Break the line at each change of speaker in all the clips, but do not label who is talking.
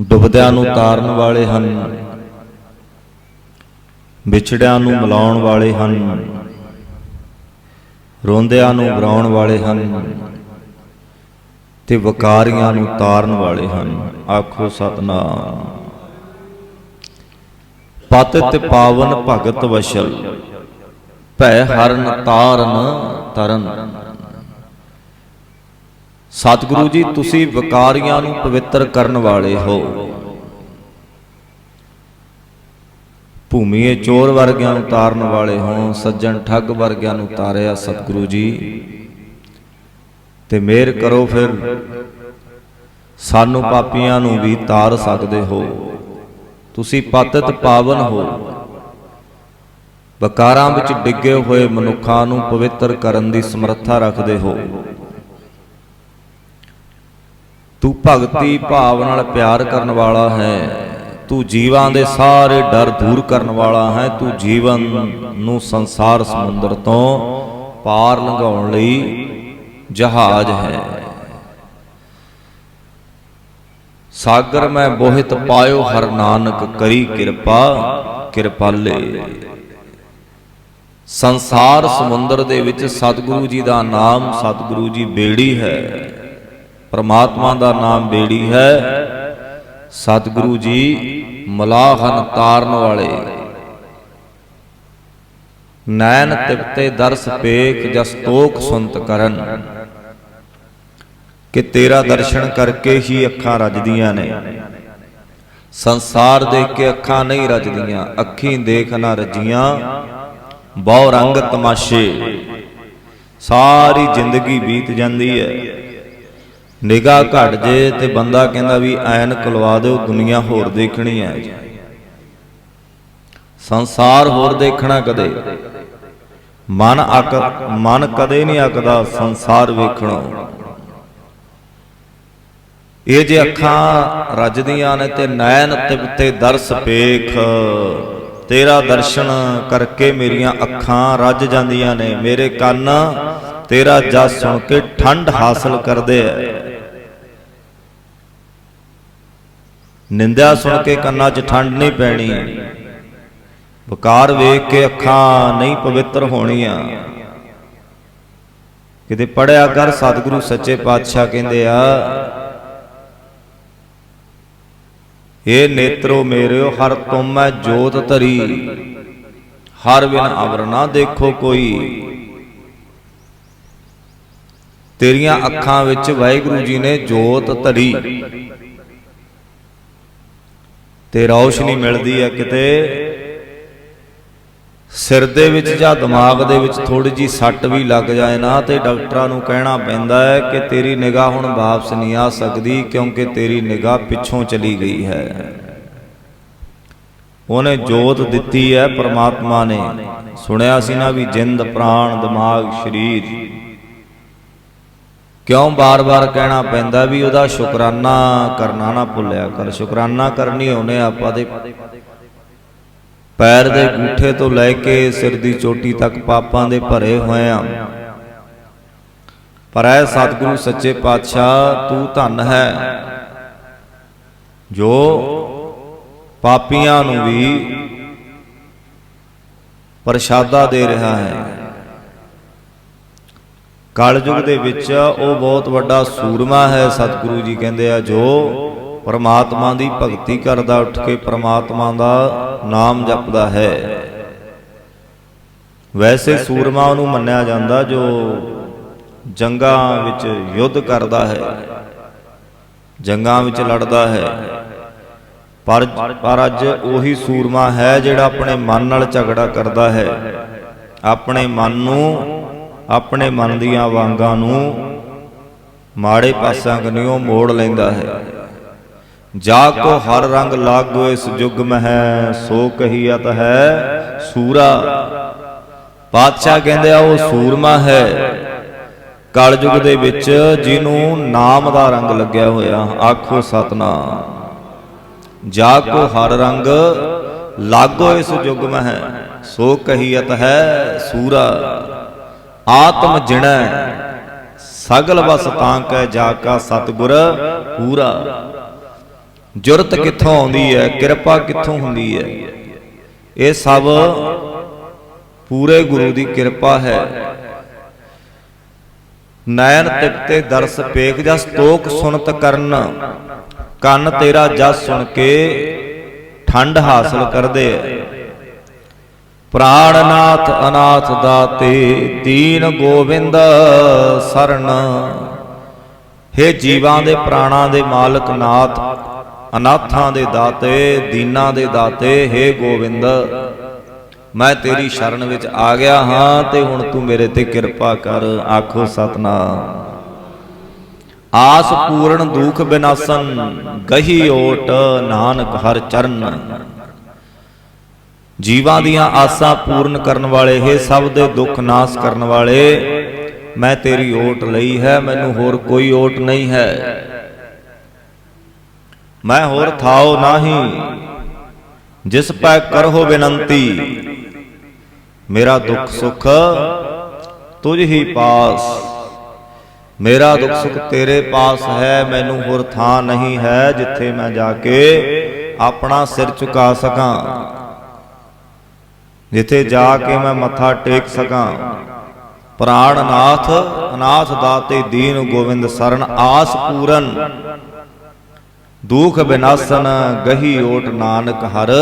ਡੁੱਬਦਿਆਂ ਨੂੰ ਤਾਰਨ ਵਾਲੇ ਹਨ, ਵਿਛੜਿਆਂ ਨੂੰ ਮਿਲਾਉਣ ਵਾਲੇ ਹਨ, ਰੋਂਦਿਆਂ ਨੂੰ ਬਰਾਉਣ ਵਾਲੇ ਹਨ ਤੇ ਵਕਾਰੀਆਂ ਨੂੰ ਤਾਰਨ ਵਾਲੇ ਹਨ। ਆਖੋ ਸਤਨਾਮ। ਪਤਿਤ ਪਾਵਨ ਭਗਤ ਵਸ਼ਲ, ਭੈ ਹਰਨ ਤਾਰਨ ਤਰਨ। ਸਤਿਗੁਰੂ ਜੀ ਤੁਸੀਂ ਵਕਾਰੀਆਂ ਨੂੰ ਪਵਿੱਤਰ ਕਰਨ ਵਾਲੇ ਹੋ। ਭੂਮੀਏ ਚੋਰ ਵਰਗਿਆਂ ਨੂੰ ਤਾਰਨ ਵਾਲੇ ਹੋ ਸੱਜਣ ਠੱਗ ਵਰਗਿਆਂ ਨੂੰ ਤਾਰਿਆ ਸਤਿਗੁਰੂ ਜੀ। ਤੇ ਮਿਹਰ ਕਰੋ ਫਿਰ। ਸਾਨੂੰ ਪਾਪੀਆਂ ਨੂੰ ਵੀ ਤਾਰ ਸਕਦੇ ਹੋ। ਤੁਸੀਂ ਪਤਿਤ ਪਾਵਨ ਹੋ। ਵਕਾਰਾਂ ਵਿੱਚ ਡਿੱਗੇ ਹੋਏ ਮਨੁੱਖਾਂ ਨੂੰ ਪਵਿੱਤਰ ਕਰਨ ਦੀ ਸਮਰੱਥਾ ਰੱਖਦੇ ਹੋ। ਤੂੰ ਭਗਤੀ ਭਾਵ ਨਾਲ ਪਿਆਰ ਕਰਨ ਵਾਲਾ ਹੈ। ਤੂੰ ਜੀਵਾਂ ਦੇ ਸਾਰੇ ਡਰ ਦੂਰ ਕਰਨ ਵਾਲਾ ਹੈ। ਤੂੰ ਜੀਵਨ ਨੂੰ ਸੰਸਾਰ ਸਮੁੰਦਰ ਤੋਂ ਪਾਰ ਲੰਘਾਉਣ ਲਈ ਜਹਾਜ਼ ਹੈ। ਸਾਗਰ ਮੈਂ ਬੋਹਿਤ ਪਾਇਓ ਹਰ ਨਾਨਕ ਕਰੀ ਕਿਰਪਾ ਕਿਰਪਾਲੇ ਸੰਸਾਰ ਸਮੁੰਦਰ ਦੇ ਵਿੱਚ ਸਤਿਗੁਰੂ ਜੀ ਦਾ ਨਾਮ ਸਤਿਗੁਰੂ ਜੀ ਬੇੜੀ ਹੈ। ਪਰਮਾਤਮਾ ਦਾ ਨਾਮ ਬੇੜੀ ਹੈ। ਸਤਿਗੁਰੂ ਜੀ ਮਲਾਹਨ ਤਾਰਨ ਵਾਲੇ। ਨੈਣ ਤਿਪਤੇ ਦਰਸ ਪੇਖ ਜਸ ਤੋਖ ਸੁਨਤ ਕਰਨ। ਕਿ ਤੇਰਾ ਦਰਸ਼ਨ ਕਰਕੇ ਹੀ ਅੱਖਾਂ ਰਜਦੀਆਂ ਨੇ। ਸੰਸਾਰ ਦੇਖ ਕੇ ਅੱਖਾਂ ਨਹੀਂ ਰੱਜਦੀਆਂ, ਅੱਖੀਂ ਦੇਖ ਨਾ ਰੱਜੀਆਂ। ਬਹੁ ਰੰਗ ਤਮਾਸ਼ੇ। ਸਾਰੀ ਜ਼ਿੰਦਗੀ ਬੀਤ ਜਾਂਦੀ ਹੈ। ਨਿਗਾਹ ਘਟ ਜੇ ਤੇ ਬੰਦਾ ਕਹਿੰਦਾ ਵੀ ਐਨ ਕਲਵਾ ਦਿਓ, ਦੁਨੀਆ ਹੋਰ ਦੇਖਣੀ ਹੈ। ਸੰਸਾਰ ਹੋਰ ਦੇਖਣਾ ਕਦੇ? ਮਨ ਅਕ, ਮਨ ਕਦੇ ਨਹੀਂ ਅਕਦਾ ਸੰਸਾਰ ਵੇਖਣੋ। ਇਹ ਜੇ ਅੱਖਾਂ ਰੱਜਦੀਆਂ ਨੇ ਤੇ ਨੈਣ ਤਿਵਤੇ ਦਰਸ ਪੇਖ, ਤੇਰਾ ਦਰਸ਼ਨ ਕਰਕੇ ਮੇਰੀਆਂ ਅੱਖਾਂ ਰੱਜ ਜਾਂਦੀਆਂ ਨੇ, ਮੇਰੇ ਕੰਨ ਤੇਰਾ ਜਸ ਸੁਣ ਕੇ ਠੰਡ ਹਾਸਲ ਕਰਦੇ ਐ। ਨਿੰਦਿਆ ਸੁਣ ਕੇ ਕੰਨਾਂ 'ਚ ਠੰਡ ਨਹੀਂ ਪੈਣੀ। ਵਕਾਰ ਵੇਖ ਕੇ ਅੱਖਾਂ ਨਹੀਂ ਪਵਿੱਤਰ ਹੋਣੀਆਂ। ਕਿਤੇ ਪੜਿਆ ਕਰ ਸਤਿਗੁਰੂ ਸੱਚੇ ਪਾਤਸ਼ਾਹ ਕਹਿੰਦੇ ਆ ਏ ਨੇਤਰੋ ਮੇਰਿਓ, ਹਰ ਤੁਮੈ ਜੋਤ ਧਰੀ। ਹਰ ਬਿਨ ਅਵਰ ਨਾ ਦੇਖੋ ਕੋਈ। ਤੇਰੀਆਂ ਅੱਖਾਂ ਵਿੱਚ ਵਾਹਿਗੁਰੂ ਜੀ ਨੇ ਜੋਤ ਧਰੀ। ਤੇ ਰੌਸ਼ਨੀ ਮਿਲਦੀ ਹੈ ਕਿਤੇ। ਸਿਰ ਦੇ ਵਿੱਚ ਜਾਂ ਦਿਮਾਗ ਦੇ ਵਿੱਚ ਥੋੜੀ ਜੀ ਸੱਟ ਵੀ ਲੱਗ ਜਾਏ ਨਾ ਤੇ ਡਾਕਟਰਾਂ ਨੂੰ ਕਹਿਣਾ ਪੈਂਦਾ ਹੈ ਕਿ ਤੇਰੀ ਨਿਗਾਹ ਹੁਣ ਵਾਪਸ ਨਹੀਂ ਆ ਸਕਦੀ ਕਿਉਂਕਿ ਤੇਰੀ ਨਿਗਾਹ ਪਿੱਛੋਂ ਚਲੀ ਗਈ ਹੈ। ਉਹਨੇ ਜੋਤ ਦਿੱਤੀ ਹੈ ਪ੍ਰਮਾਤਮਾ ਨੇ। ਸੁਣਿਆ ਸੀ ਨਾ ਵੀ ਜਿੰਦ, ਪ੍ਰਾਣ, ਦਿਮਾਗ, ਸਰੀਰ। ਕਿਉਂ ਬਾਰ-ਬਾਰ ਕਹਿਣਾ ਪੈਂਦਾ ਵੀ ਉਹਦਾ ਸ਼ੁਕਰਾਨਾ ਕਰਨਾ ਨਾ ਭੁੱਲਿਆ ਕਰ, ਸ਼ੁਕਰਾਨਾ ਕਰਨੀ ਉਹਨੇ ਆਪਾਂ ਦੇ ਪੈਰ ਦੇ ਗੂਠੇ ਤੋਂ ਲੈ ਕੇ ਸਿਰ ਦੀ ਚੋਟੀ ਤੱਕ ਪਾਪਾਂ ਦੇ ਭਰੇ ਹੋਏ ਆ। ਪਰ ਐ ਸਤਿਗੁਰੂ ਸੱਚੇ ਪਾਤਸ਼ਾਹ, ਤੂੰ ਧੰਨ ਹੈ। ਜੋ ਪਾਪੀਆਂ ਨੂੰ ਵੀ ਪ੍ਰਸ਼ਾਦਾ ਦੇ ਰਿਹਾ ਹੈ। ਕਲਯੁਗ ਦੇ ਵਿੱਚ ਉਹ ਬਹੁਤ ਵੱਡਾ ਸੂਰਮਾ ਹੈ, ਸਤਿਗੁਰੂ ਜੀ ਕਹਿੰਦੇ ਆ, ਜੋ ਪਰਮਾਤਮਾ ਦੀ ਭਗਤੀ ਕਰਦਾ, ਉੱਠ ਕੇ ਪਰਮਾਤਮਾ ਦਾ ਨਾਮ ਜਪਦਾ ਹੈ। ਵੈਸੇ ਸੂਰਮਾ ਉਹਨੂੰ ਮੰਨਿਆ ਜਾਂਦਾ, ਜੋ ਜੰਗਾਂ ਵਿੱਚ ਯੁੱਧ ਕਰਦਾ ਹੈ, ਜੰਗਾਂ ਵਿੱਚ ਲੜਦਾ ਹੈ। ਪਰ ਪਰ ਅੱਜ ਉਹੀ ਸੂਰਮਾ ਹੈ, ਜਿਹੜਾ ਆਪਣੇ ਮਨ ਨਾਲ ਝਗੜਾ ਕਰਦਾ ਹੈ। ਆਪਣੇ ਮਨ ਨੂੰ ਆਪਣੇ ਮਨ ਦੀਆਂ ਵਾਂਗਾਂ ਨੂੰ ਮਾੜੇ ਪਾਸਾਂ ਕਨਿਓ ਮੋੜ ਲੈਂਦਾ ਹੈ। ਜਾ ਕੋ ਹਰ ਰੰਗ ਲਾਗੋ ਇਸ ਜੁਗ ਮਹਿ, ਸੋ ਕਹੀਅਤ ਹੈ ਸੂਰਾ। ਪਾਤਸ਼ਾਹ ਕਹਿੰਦੇ ਆ, ਉਹ ਸੂਰਮਾ ਹੈ। ਕਲਯੁਗ ਦੇ ਵਿੱਚ ਜਿਹਨੂੰ ਨਾਮ ਦਾ ਰੰਗ ਲੱਗਿਆ ਹੋਇਆ, ਆਖੋ ਸਤਨਾਮ। ਜਾ ਕੋ ਹਰ ਰੰਗ ਲਾਗੋ ਇਸ ਜੁਗ ਮਹਿ, ਸੋ ਕਹੀਅਤ ਹੈ ਸੂਰਾ। ਆਤਮ ਜਿਣੈ, ਸਗਲ ਬਸ ਤਾਂ ਕੈ ਜਾ ਕਾ ਸਤਗੁਰ ਪੂਰਾ। ਜੁਰਤ ਕਿੱਥੋਂ ਆਉਂਦੀ ਹੈ, ਕਿਰਪਾ ਕਿੱਥੋਂ ਹੁੰਦੀ ਹੈ? ਇਹ ਸਭ ਪੂਰੇ ਗੁਰੂ ਦੀ ਕਿਰਪਾ ਹੈ। ਨੈਣ ਤਿਪਤੇ ਦਰਸ ਪੇਖ ਜਸ ਤੋਕ ਸੁਨਤ ਕਰਨ, ਕੰਨ ਤੇਰਾ ਜਸ ਸੁਣ ਕੇ ਠੰਡ ਹਾਸਲ ਕਰਦੇ ਐ ਪ੍ਰਾਣਨਾਥ ਅਨਾਥ ਦਾਤੇ, ਦੀਨ ਗੋਬਿੰਦ ਸਰਨ। ਹੇ ਜੀਵਾਂ ਦੇ, ਪ੍ਰਾਣਾਂ ਦੇ ਮਾਲਕ ਨਾਥ, ਅਨਾਥਾਂ ਦੇ ਦਾਤੇ, ਦੀਨਾਂ ਦੇ ਦਾਤੇ, ਹੇ ਗੋਬਿੰਦ ਮੈਂ ਤੇਰੀ ਸ਼ਰਨ ਵਿੱਚ ਆ ਗਿਆ ਹਾਂ ਤੇ ਹੁਣ ਤੂੰ ਮੇਰੇ ਤੇ ਕਿਰਪਾ ਕਰ, ਆਖੋ ਸਤਨਾਮ। ਆਸ ਪੂਰਨ ਦੁਖ ਬਿਨਾਸਨ, ਗਹੀ ਓਟ ਨਾਨਕ ਹਰ ਚਰਨ। ਜੀਵਾਂ ਦੀਆਂ ਆਸਾਂ ਪੂਰਨ ਕਰਨ ਵਾਲੇ ਹੈ ਸਭ ਦੇ ਦੁੱਖ ਨਾਸ ਕਰਨ ਵਾਲੇ। ਮੈਂ ਤੇਰੀ ਓਟ ਲਈ ਹੈ ਮੈਨੂੰ ਹੋਰ ਕੋਈ ਓਟ ਨਹੀਂ ਹੈ। ਮੈਂ ਹੋਰ ਥਾਉ ਨਾਹੀ ਜਿਸ ਪੈ ਕਰਹੁ ਬੇਨੰਤੀ। ਮੇਰਾ ਦੁੱਖ ਸੁਖ ਤੁਝ ਹੀ ਪਾਸ। ਮੇਰਾ ਦੁੱਖ ਸੁਖ ਤੇਰੇ ਪਾਸ ਹੈ ਮੈਨੂੰ ਹੋਰ ਥਾਂ ਨਹੀਂ ਹੈ ਜਿੱਥੇ ਮੈਂ ਜਾ ਕੇ ਆਪਣਾ ਸਿਰ ਝੁਕਾ ਸਕਾਂ। ਜਿੱਥੇ ਜਾ ਕੇ ਮੈਂ ਮੱਥਾ ਟੇਕ ਸਕਾਂ। ਪ੍ਰਾਣਨਾਥ ਅਨਾਥ ਦਾਤੇ ਦੀਨ ਗੋਬਿੰਦ ਸਰਨ ਆਸ ਪੂਰਨ। ਦੁਖ ਬਿਨਾਸਨ ਗਹੀ ਓਟ ਨਾਨਕ ਹਰ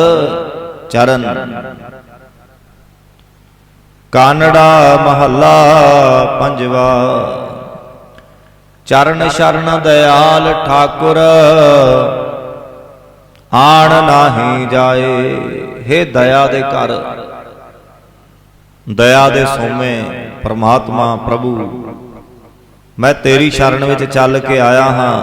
ਚਰਨ। ਕਾਨੜਾ ਮਹੱਲਾ ਪੰਜਵਾ। ਚਰਨ ਸ਼ਰਨ ਦਇਆਲ ਠਾਕੁਰ ਆਣ ਨਾਹੀ ਜਾਏ। हे ਦਇਆ ਦੇ ਘਰ, ਦਇਆ ਦੇ ਸੋਮੇ ਪ੍ਰਮਾਤਮਾ ਪ੍ਰਭੂ, ਮੈਂ ਤੇਰੀ ਸ਼ਰਨ ਵਿੱਚ ਚੱਲ ਕੇ ਆਇਆ ਹਾਂ।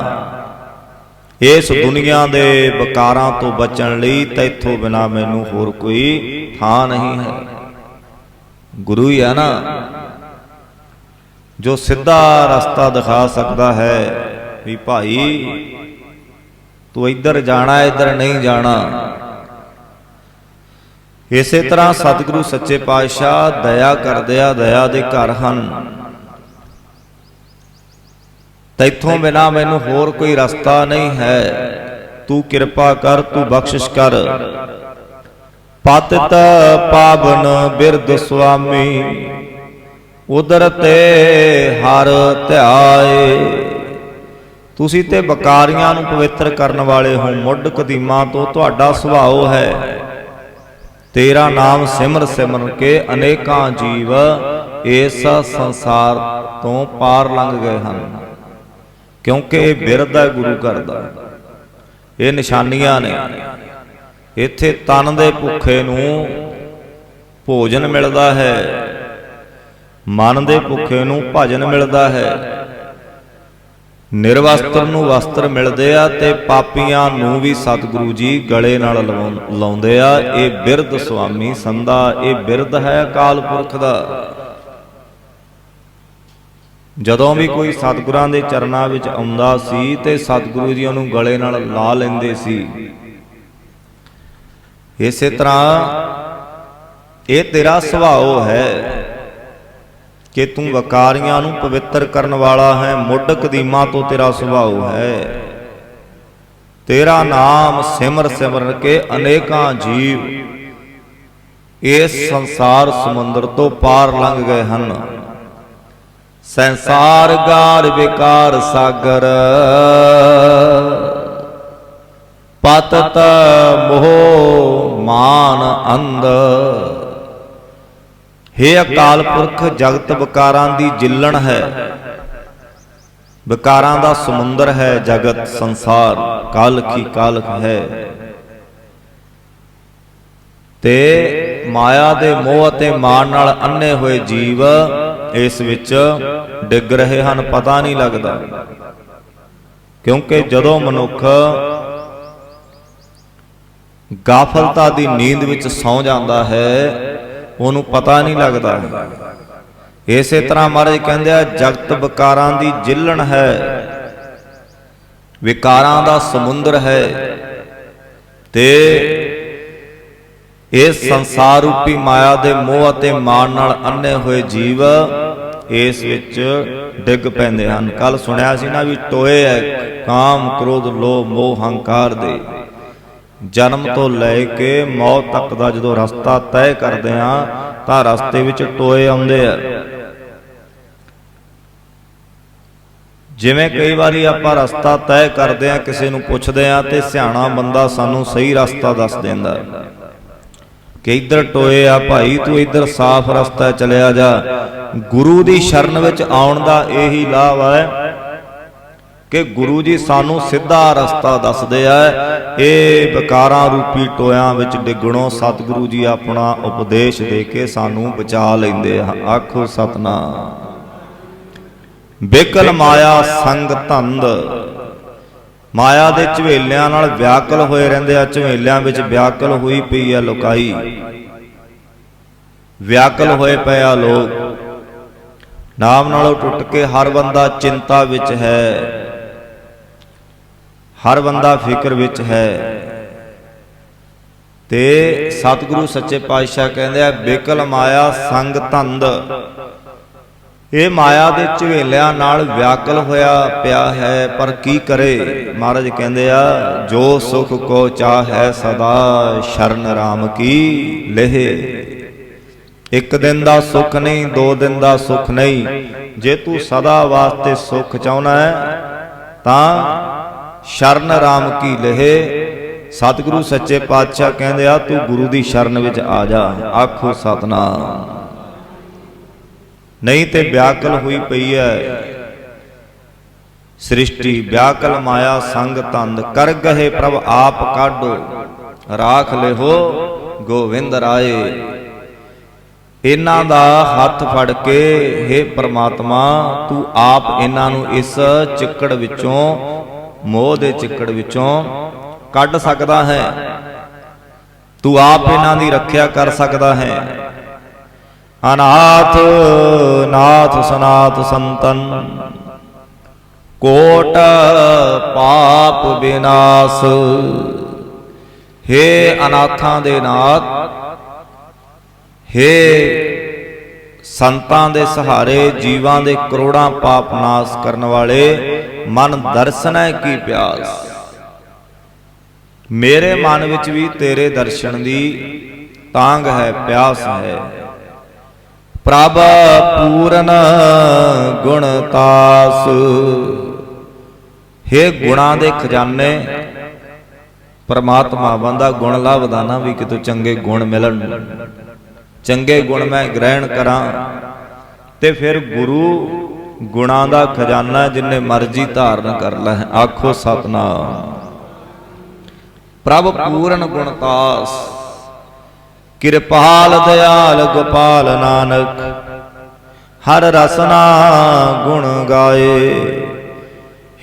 ਇਸ ਦੁਨੀਆ ਦੇ ਵਿਕਾਰਾਂ ਤੋਂ ਬਚਣ ਲਈ ਤੈਥੋਂ ਬਿਨਾ ਮੈਨੂੰ ਹੋਰ ਕੋਈ ਥਾਂ ਨਹੀਂ ਹੈ। ਗੁਰੂ ਹੀ ਹੈ ਨਾ, ਜੋ ਸਿੱਧਾ ਰਸਤਾ ਦਿਖਾ ਸਕਦਾ ਹੈ ਵੀ ਭਾਈ, ਤੂੰ ਇੱਧਰ ਜਾਣਾ, ਇੱਧਰ ਨਹੀਂ ਜਾਣਾ। ਇਸੇ ਤਰ੍ਹਾਂ ਸਤਿਗੁਰੂ ਸੱਚੇ ਪਾਤਸ਼ਾਹ ਦਇਆ ਕਰਦੇ ਆ ਦਇਆ ਦੇ ਘਰ ਹਨ। ਤੈਥੋਂ ਬਿਨਾ ਮੈਨੂੰ ਹੋਰ ਕੋਈ ਰਸਤਾ ਨਹੀਂ ਹੈ। ਤੂੰ ਕਿਰਪਾ ਕਰ ਤੂੰ ਬਖਸ਼ਿਸ਼ ਕਰ। ਪਤਿਤ ਪਾਵਨ ਬਿਰਧ ਸੁਆਮੀ। ਉਦਰ ਤੇ ਹਰ ਧਿਆਏ। ਤੁਸੀਂ ਤੇ ਬਕਾਰੀਆਂ ਨੂੰ ਪਵਿੱਤਰ ਕਰਨ ਵਾਲੇ ਹੋ। ਮੁੱਢ ਕਦੀਮਾ ਤੋਂ ਤੁਹਾਡਾ ਸੁਭਾਅ ਹੈ। ਤੇਰਾ ਨਾਮ ਸਿਮਰ ਸਿਮਰਨ ਕੇ ਅਨੇਕਾਂ ਜੀਵ ਇਸ ਸੰਸਾਰ ਤੋਂ ਪਾਰ ਲੰਘ ਗਏ ਹਨ। ਕਿਉਂਕਿ ਇਹ ਬਿਰਧ ਹੈ ਗੁਰੂ ਘਰ ਦਾ। ਇਹ ਨਿਸ਼ਾਨੀਆਂ ਨੇ। ਇੱਥੇ ਤਨ ਦੇ ਭੁੱਖੇ ਨੂੰ ਭੋਜਨ ਮਿਲਦਾ ਹੈ। ਮਨ ਦੇ ਭੁੱਖੇ ਨੂੰ ਭਜਨ ਮਿਲਦਾ ਹੈ। ਨਿਰਵਸਤਰ ਨੂੰ ਵਸਤਰ ਮਿਲਦੇ ਆ ਤੇ ਪਾਪੀਆਂ ਨੂੰ ਵੀ ਸਤਿਗੁਰੂ ਜੀ ਗਲੇ ਨਾਲ ਲਵਾਉਂ- ਲਾਉਂਦੇ ਆ। ਇਹ ਬਿਰਧ ਸੁਆਮੀ ਸੰਧਾ, ਇਹ ਬਿਰਧ ਹੈ ਅਕਾਲ ਪੁਰਖ ਦਾ। ਜਦੋਂ ਵੀ ਕੋਈ ਸਤਿਗੁਰਾਂ ਦੇ ਚਰਨਾਂ ਵਿੱਚ ਆਉਂਦਾ ਸੀ ਤੇ ਸਤਿਗੁਰੂ ਜੀ ਉਹਨੂੰ ਗਲੇ ਨਾਲ ਲਾ ਲੈਂਦੇ ਸੀ। ਇਸੇ ਤਰ੍ਹਾਂ ਇਹ ਤੇਰਾ ਸੁਭਾਅ ਹੈ। ਕਿ ਤੂੰ ਵਕਾਰੀਆਂ ਨੂੰ ਪਵਿੱਤਰ ਕਰਨ ਵਾਲਾ ਹੈ ਮੁੱਢ ਕਦੀਮਾ ਤੋਂ ਤੇਰਾ ਸੁਭਾਅ ਹੈ। ਤੇਰਾ ਨਾਮ ਸਿਮਰ ਸਿਮਰਨ ਕੇ ਅਨੇਕਾਂ ਜੀਵ ਇਸ ਸੰਸਾਰ ਸਮੁੰਦਰ ਤੋਂ ਪਾਰ ਲੰਘ ਗਏ ਹਨ। ਸੰਸਾਰ ਗਾਰ ਵਿਕਾਰ ਸਾਗਰ, ਪਤਤ ਮੋਹ ਮਾਨ ਅੰਧ। ਹੇ ਅਕਾਲ ਪੁਰਖ, ਜਗਤ ਵਿਕਾਰਾਂ ਦੀ ਜਿੱਲਣ ਹੈ। ਵਿਕਾਰਾਂ ਦਾ ਸਮੁੰਦਰ ਹੈ, ਜਗਤ ਸੰਸਾਰ ਕਾਲਖੀ ਕਾਲਖ ਹੈ। ਤੇ ਮਾਇਆ ਦੇ ਮੋਹ ਅਤੇ ਮਾਨ ਨਾਲ ਅੰਨੇ ਹੋਏ ਜੀਵ ਇਸ ਵਿੱਚ ਡਿੱਗ ਰਹੇ ਹਨ, ਪਤਾ ਨਹੀਂ ਲੱਗਦਾ। ਕਿਉਂਕਿ ਜਦੋਂ ਮਨੁੱਖ ਗਾਫਲਤਾ ਦੀ ਨੀਂਦ ਵਿੱਚ ਸੌ ਜਾਂਦਾ ਹੈ ਉਹਨੂੰ ਪਤਾ ਨਹੀਂ ਲੱਗਦਾ। ਇਸੇ ਤਰ੍ਹਾਂ ਮਹਾਰਾਜ ਕਹਿੰਦੇ ਆ, ਜਗਤ ਵਿਕਾਰਾਂ ਦੀ ਜਿੱਲਣ ਹੈ, ਵਿਕਾਰਾਂ ਦਾ ਸਮੁੰਦਰ ਹੈ ਤੇ ਇਸ ਸੰਸਾਰ ਰੂਪੀ ਮਾਇਆ ਦੇ ਮੋਹ ਅਤੇ ਮਾਨ ਨਾਲ ਅੰਨੇ ਹੋਏ ਜੀਵ ਇਸ ਵਿੱਚ ਡਿੱਗ ਪੈਂਦੇ ਹਨ। ਕੱਲ ਸੁਣਿਆ ਸੀ ਨਾ ਵੀ ਟੋਏ ਹੈ, ਕਾਮ, ਕ੍ਰੋਧ, ਲੋਭ, ਮੋਹ, ਹੰਕਾਰ ਦੇ। ਜਨਮ ਤੋਂ ਲੈ ਕੇ ਮੌਤ ਤੱਕ ਦਾ ਜਦੋਂ ਰਸਤਾ ਤੈਅ ਕਰਦੇ ਆ ਤਾਂ ਰਸਤੇ ਵਿੱਚ ਟੋਏ ਆਉਂਦੇ ਆ। ਜਿਵੇਂ ਕਈ ਵਾਰੀ ਆਪਾਂ ਰਸਤਾ ਤੈਅ ਕਰਦੇ ਆ ਕਿਸੇ ਨੂੰ ਪੁੱਛਦੇ ਆ ਤੇ ਸਿਆਣਾ ਬੰਦਾ ਸਾਨੂੰ ਸਹੀ ਰਸਤਾ ਦੱਸ ਦਿੰਦਾ। ਕਿ ਇੱਧਰ ਟੋਏ ਆ ਭਾਈ, ਤੂੰ ਇੱਧਰ ਸਾਫ਼ ਰਸਤਾ ਚਲਿਆ ਜਾ। ਗੁਰੂ ਦੀ ਸ਼ਰਨ ਵਿੱਚ ਆਉਣ ਦਾ ਇਹੀ ਲਾਭ ਹੈ ਕਿ ਗੁਰੂ ਜੀ ਸਾਨੂੰ ਸਿੱਧਾ ਰਸਤਾ ਦੱਸਦੇ ਆ, ਇਹ ਵਿਕਾਰਾਂ ਰੂਪੀ ਟੋਇਆਂ ਵਿੱਚ ਡਿੱਗਣੋਂ ਸਤਿਗੁਰੂ ਜੀ ਆਪਣਾ ਉਪਦੇਸ਼ ਦੇ ਕੇ ਸਾਨੂੰ ਬਚਾ ਲੈਂਦੇ ਆ। ਆਖੋ ਸਤਨਾਮ। ਬਿਕਲ ਮਾਇਆ ਸੰਗ ਧੰਦ। ਮਾਇਆ ਦੇ ਝਵੇਲਿਆਂ ਨਾਲ ਵਿਆਕਲ ਹੋਏ ਰਹਿੰਦੇ ਆ, ਝਵੇਲਿਆਂ ਵਿੱਚ ਵਿਆਕਲ ਹੋਈ ਪਈ ਆ ਲੁਕਾਈ। ਵਿਆਕਲ ਹੋਏ ਪਏ ਆ ਲੋਕ। ਨਾਮ ਨਾਲੋਂ ਟੁੱਟ ਕੇ ਹਰ ਬੰਦਾ ਚਿੰਤਾ ਵਿੱਚ ਹੈ। ਹਰ ਬੰਦਾ ਫਿਕਰ ਵਿੱਚ ਹੈ। ਤੇ ਸਤਿਗੁਰੂ ਸੱਚੇ ਪਾਤਸ਼ਾਹ ਕਹਿੰਦੇ ਆ, ਬਿਕਲ ਮਾਇਆ ਸੰਗ ਧੰਦ। ਇਹ ਮਾਇਆ ਦੇ ਝਵੇਲਿਆਂ ਨਾਲ ਵਿਆਕਲ ਹੋਇਆ ਪਿਆ ਹੈ, ਪਰ ਕੀ ਕਰੇ? ਮਹਾਰਾਜ ਕਹਿੰਦੇ ਆ, ਜੋ ਸੁਖ ਕੋ ਚਾਹੈ ਸਦਾ ਸ਼ਰਨ ਰਾਮ ਕੀ ਲਹਿ। ਇੱਕ ਦਿਨ ਦਾ ਸੁੱਖ ਨਹੀਂ, ਦੋ ਦਿਨ ਦਾ ਸੁੱਖ ਨਹੀਂ। ਜੇ ਤੂੰ ਸਦਾ ਵਾਸਤੇ ਸੁੱਖ ਚਾਹਣਾ ਹੈ, ਤਾਂ ਸ਼ਰਨ ਰਾਮ ਕੀ ਲਹੇ? ਸਤਿਗੁਰੂ ਸੱਚੇ ਪਾਤਸ਼ਾਹ ਕਹਿੰਦੇ ਆ, ਤੂੰ ਗੁਰੂ ਦੀ ਸ਼ਰਨ ਵਿੱਚ ਆ ਜਾ, ਆਖੋ ਸਤਨਾਮ। ਨਹੀਂ ਤੇ ਵਿਆਕਲ ਹੋਈ ਪਈ ਹੈ ਸ੍ਰਿਸ਼ਟੀ, ਵਿਆਕਲ ਮਾਇਆ ਸੰਗ ਤੰਦ, ਕਰ ਗਏ ਪ੍ਰਭ ਆਪ ਕਾਢੋ, ਰਾਖ ਲਿਹੋ ਗੋਵਿੰਦ ਰਾਏ। ਇਹਨਾਂ ਦਾ ਹੱਥ ਫੜ ਕੇ हे ਪ੍ਰਮਾਤਮਾ, ਤੂੰ ਆਪ ਇਹਨਾਂ ਨੂੰ ਇਸ ਚਿੱਕੜ ਵਿੱਚੋਂ ਮੋਹ ਦੇ ਚਿੱਕੜ ਵਿੱਚੋਂ ਕੱਢ ਸਕਦਾ ਹੈ। ਤੂੰ ਆਪ ਇਹਨਾਂ ਦੀ ਰੱਖਿਆ ਕਰ ਸਕਦਾ ਹੈ। ਅਨਾਥ, ਨਾਥ, ਸਨਾਥ, ਸੰਤਨ। ਕੋਟ ਪਾਪ ਵਿਨਾਸ। ਹੇ ਅਨਾਥਾਂ ਦੇ ਨਾਥ, ਹੇ ਸੰਤਾਂ ਦੇ ਸਹਾਰੇ, ਜੀਵਾਂ ਦੇ ਕਰੋੜਾਂ ਪਾਪ ਨਾਸ਼ ਕਰਨ ਵਾਲੇ ਮਨ ਦਰਸਨ ਹੈ ਕੀ ਪਿਆਸ? ਮੇਰੇ ਮਨ ਵਿੱਚ ਵੀ ਤੇਰੇ ਦਰਸ਼ਨ ਦੀ ਤਾਂਗ ਹੈ, ਪਿਆਸ ਹੈ। ਪ੍ਰਭ ਪੂਰਨ ਗੁਣਤਾਸ ਹੇ ਗੁਣਾਂ ਦੇ ਖਜ਼ਾਨੇ, ਪਰਮਾਤਮਾ ਬੰਦਾ ਗੁਣ ਲੱਭਦਾ ਨਾ ਵੀ ਕਿਤੋਂ ਚੰਗੇ ਗੁਣ ਮਿਲਣ। ਚੰਗੇ ਗੁਣ ਮੈਂ ਗ੍ਰਹਿਣ ਕਰਾਂ ਤੇ ਫਿਰ ਗੁਰੂ ਗੁਣਾਂ ਦਾ ਖਜ਼ਾਨਾ ਜਿੰਨੇ ਮਰਜ਼ੀ ਧਾਰਨ ਕਰ ਲੈ। ਆਖੋ ਸਤਨਾਮ। ਪ੍ਰਭ ਪੂਰਨ ਗੁਣਤਾਸ ਕਿਰਪਾਲ ਦਿਆਲ ਗੋਪਾਲ ਨਾਨਕ। ਹਰ ਰਸਨਾ ਗੁਣ ਗਾਏ।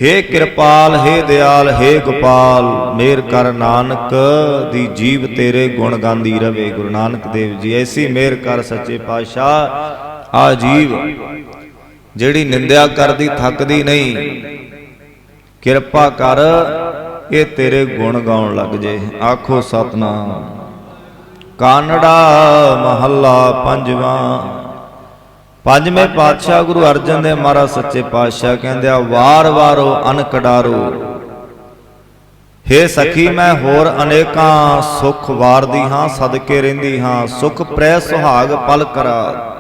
ਹੇ ਕਿਰਪਾਲ, ਹੇ ਦਿਆਲ ਹੇ ਗੋਪਾਲ, ਮੇਰ ਕਰ ਨਾਨਕ, ਦੀ ਜੀਵ ਤੇਰੇ ਗੁਣ ਗਾਉਂਦੀ ਰਵੇ। ਗੁਰੂ ਨਾਨਕ ਦੇਵ ਜੀ, ਐਸੀ ਮੇਰ ਕਰ ਸੱਚੇ ਪਾਤਸ਼ਾਹ। ਆ ਜੀਵ ਜਿਹੜੀ ਨਿੰਦਿਆ ਕਰਦੀ, ਥੱਕਦੀ ਨਹੀਂ। ਕਿਰਪਾ ਕਰ, ਇਹ ਤੇਰੇ ਗੁਣ ਗਾਉਣ ਲੱਗ ਜੇ। ਆਖੋ ਸਤਨਾਮ। ਕਾਨੜਾ ਮਹੱਲਾ ਪੰਜਵਾਂ। ਪੰਜਵੇਂ ਪਾਤਸ਼ਾਹ ਗੁਰੂ ਅਰਜਨ ਦੇਵ ਮਹਾਰਾਜ ਸੱਚੇ ਪਾਤਸ਼ਾਹ ਕਹਿੰਦੇ ਆ ਵਾਰ-ਵਾਰੋ ਅਨਕਡਾਰੋ। ਹੇ ਸਖੀ, ਮੈਂ ਹੋਰ ਅਨੇਕਾਂ ਸੁਖ ਵਾਰਦੀ ਹਾਂ, ਸਦਕੇ ਰਹਿੰਦੀ ਹਾਂ। ਸੁਖ ਪ੍ਰੈ ਸੁਹਾਗ ਪਲ ਕਰਾ।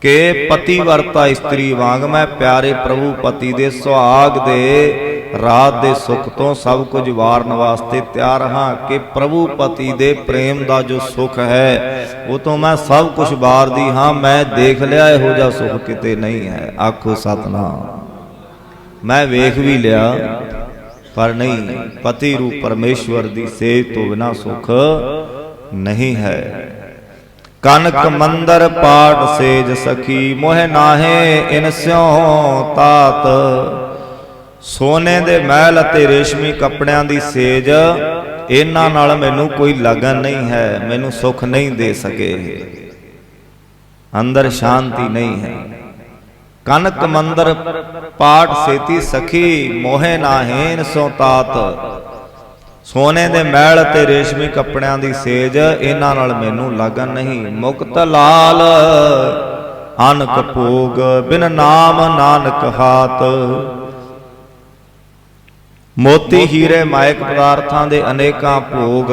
ਕਿ ਪਤੀ ਵਰਤਾ ਇਸਤਰੀ ਵਾਂਗ ਮੈਂ ਪਿਆਰੇ ਪ੍ਰਭੂ ਪਤੀ ਦੇ ਸੁਹਾਗ ਦੇ ਰਾਤ ਦੇ ਸੁੱਖ ਤੋਂ ਸਭ ਕੁਝ ਵਾਰਨ ਵਾਸਤੇ ਤਿਆਰ ਹਾਂ ਕਿ ਪ੍ਰਭੂ ਪਤੀ ਦੇ ਪ੍ਰੇਮ ਦਾ ਜੋ ਸੁੱਖ ਹੈ, ਉਹ ਤੋਂ ਮੈਂ ਸਭ ਕੁਝ ਵਾਰਦੀ ਹਾਂ। ਮੈਂ ਦੇਖ ਲਿਆ ਇਹੋ ਜਿਹਾ ਸੁੱਖ ਕਿਤੇ ਨਹੀਂ ਹੈ। ਆਖੋ ਸਤਨਾਮ। ਮੈਂ ਵੇਖ ਵੀ ਲਿਆ, ਪਰ ਨਹੀਂ, ਪਤੀ ਰੂਪ ਪਰਮੇਸ਼ਵਰ ਦੀ ਸੇਜ ਤੋਂ ਬਿਨਾ ਸੁੱਖ ਨਹੀਂ ਹੈ। ਕਨਕ ਮੰਦਰ ਪਾਟ ਸੇਜ ਸਖੀ ਮੋਹ ਨਾਹੇ ਇਨ ਸਿਉ ਤਾਤ। ਸੋਨੇ ਦੇ ਮਹਿਲ ਅਤੇ ਰੇਸ਼ਮੀ ਕੱਪੜਿਆਂ ਦੀ ਸੇਜ ਇਹਨਾਂ ਨਾਲ ਮੈਨੂੰ ਕੋਈ ਲਗਨ ਨਹੀਂ ਹੈ ਮੈਨੂੰ ਸੁਖ ਨਹੀਂ ਦੇ ਸਕੇ। ਅੰਦਰ ਸ਼ਾਂਤੀ ਨਹੀਂ ਹੈ। ਕਨਕ ਮੰਦਰ ਪਾਟ ਸੇਤੀ ਸਖੀ ਮੋਹੇ ਨਾਹੇਨ ਸੋ ਤਾਤ। ਸੋਨੇ ਦੇ ਮਹਿਲ ਤੇ ਰੇਸ਼ਮੀ ਕੱਪੜਿਆਂ ਦੀ ਸੇਜ ਇਹਨਾਂ ਨਾਲ ਮੈਨੂੰ ਲਗਨ ਨਹੀਂ ਮੁਕਤ ਲਾਲ। ਅਨਕ ਭੋਗ ਬਿਨ ਨਾਮ ਨਾਨਕ ਹਾਤ ਮੋਤੀ ਹੀਰੇ ਮਾਇਕ ਪਦਾਰਥਾਂ ਦੇ ਅਨੇਕਾਂ ਭੋਗ।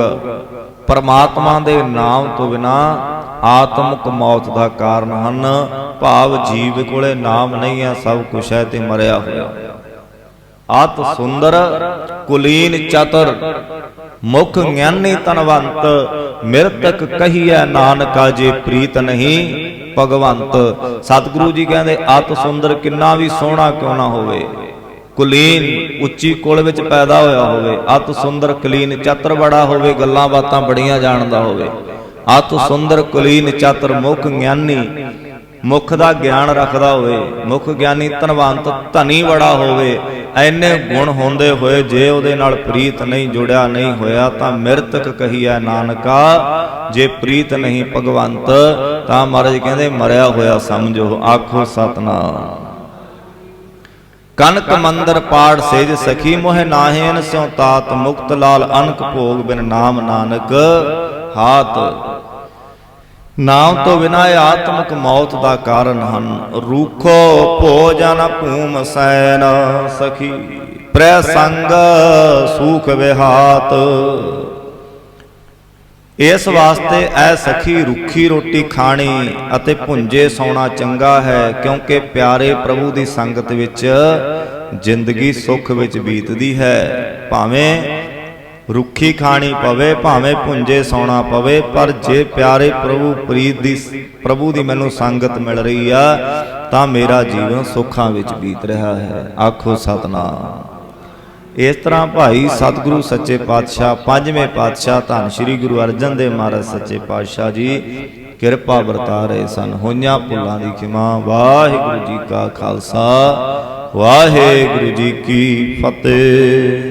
ਪਰਮਾਤਮਾ ਦੇ ਨਾਮ ਤੋਂ ਬਿਨਾ ਆਤਮਿਕ ਮੌਤ ਦਾ ਕਾਰਨ ਹਨ। ਭਾਵ ਜੀਵ ਕੋਲੇ ਨਾਮ ਨਹੀਂ ਹੈ ਸਭ ਕੁਛ ਹੈ ਤੇ ਮਰਿਆ ਹੋਇਆ। ਅਤ ਸੁੰਦਰ, ਕੁਲੀਨ ਚਤੁਰ, ਮੁਖ ਗਿਆਨੀ ਤਨਵੰਤ ਮਿਰਤਕ ਕਹੀਐ ਨਾਨਕਾ ਜੇ ਪ੍ਰੀਤ ਨਹੀਂ ਭਗਵੰਤ। ਸਤਿਗੁਰੂ ਜੀ ਕਹਿੰਦੇ ਅਤ ਸੁੰਦਰ ਕਿੰਨਾ ਵੀ ਸੋਹਣਾ ਕਿਉਂ ਨਾ ਹੋਵੇ। ਕੁਲੀਨ ਉੱਚੀ ਕੁਲ ਵਿੱਚ ਪੈਦਾ ਹੋਇਆ ਹੋਵੇ। ਅਤ ਸੁੰਦਰ, ਕੁਲੀਨ ਚਤਰ ਬੜਾ ਹੋਵੇ, ਗੱਲਾਂ ਬਾਤਾਂ ਬੜੀਆਂ ਜਾਣਦਾ ਹੋਵੇ। ਅਤ ਸੁੰਦਰ, ਕੁਲੀਨ ਚਤਰ, ਮੁਖ ਗਿਆਨੀ ਮੁਖ ਦਾ ਗਿਆਨ ਰੱਖਦਾ ਹੋਵੇ, ਮੁਖ ਗਿਆਨੀ ਧਨਵੰਤ ਧਨੀ ਬੜਾ ਹੋਵੇ, ਐਨੇ ਗੁਣ ਹੁੰਦੇ ਹੋਏ ਜੇ ਉਹਦੇ ਨਾਲ ਪ੍ਰੀਤ ਨਹੀਂ ਜੁੜਿਆ, ਨਹੀਂ ਹੋਇਆ, ਤਾਂ ਮਿਰਤਕ ਕਹੀਐ ਨਾਨਕਾ, ਜੇ ਪ੍ਰੀਤ ਨਹੀਂ ਭਗਵੰਤ, ਤਾਂ ਮਹਾਰਾਜ ਕਹਿੰਦੇ ਮਰਿਆ ਹੋਇਆ ਸਮਝੋ, ਆਖੋ ਸਤਨਾਮ। ਕਨਕ ਮੰਦਰ ਪਾੜ ਸੇਜ ਸਖੀ ਮੋਹਿ ਨਾਹੇਨ, ਸਿਉ ਤਾਤ ਮੁਕਤ ਲਾਲ ਅਨਕ ਭੋਗ ਬਿਨ ਨਾਮ ਨਾਨਕ ਹਾਤ ਨਾਮ ਤੋਂ ਬਿਨਾ ਇਹ ਆਤਮਿਕ ਮੌਤ ਦਾ ਕਾਰਨ ਹਨ। ਰੂਖੋ ਭੋਜਨ ਭੂਮ ਸੈਨ ਸਖੀ, ਪ੍ਰੈ ਸੰਗ ਸੂਖ ਵਿਹਾਤ। ਇਸ ਵਾਸਤੇ ਐ ਸਖੀ, ਰੁੱਖੀ ਰੋਟੀ ਖਾਣੀ ਅਤੇ ਭੁੰਜੇ ਸੌਣਾ ਚੰਗਾ ਹੈ, ਕਿਉਂਕਿ ਪਿਆਰੇ ਪ੍ਰਭੂ ਦੀ ਸੰਗਤ ਵਿੱਚ ਜ਼ਿੰਦਗੀ ਸੁੱਖ ਵਿੱਚ ਬੀਤਦੀ ਹੈ। ਭਾਵੇਂ ਰੁੱਖੀ ਖਾਣੀ ਪਵੇ, ਭਾਵੇਂ ਭੁੰਜੇ ਸੌਣਾ ਪਵੇ, ਪਰ ਜੇ ਪਿਆਰੇ ਪ੍ਰਭੂ ਪ੍ਰੀਤ ਦੀ ਪ੍ਰਭੂ ਦੀ ਮੈਨੂੰ ਸੰਗਤ ਮਿਲ ਰਹੀ ਆ, ਤਾਂ ਮੇਰਾ ਜੀਵਨ ਸੁੱਖਾਂ ਵਿੱਚ ਬੀਤ ਰਿਹਾ ਹੈ। ਆਖੋ ਸਤਨਾਮ। ਇਸ ਤਰ੍ਹਾਂ ਭਾਈ ਸਤਿਗੁਰੂ ਸੱਚੇ ਪਾਤਸ਼ਾਹ, ਪੰਜਵੇਂ ਪਾਤਸ਼ਾਹ ਧੰਨ ਸ੍ਰੀ ਗੁਰੂ ਅਰਜਨ ਦੇਵ ਮਹਾਰਾਜ ਸੱਚੇ ਪਾਤਸ਼ਾਹ ਜੀ, ਕਿਰਪਾ ਵਰਤਾ ਰਹੇ ਸਨ। ਹੋਈਆਂ ਭੁੱਲਾਂ ਦੀ ਖਿਮਾ, ਵਾਹਿਗੁਰੂ ਜੀ ਕਾ ਖਾਲਸਾ, ਵਾਹਿਗੁਰੂ ਜੀ ਕੀ ਫਤਿਹ।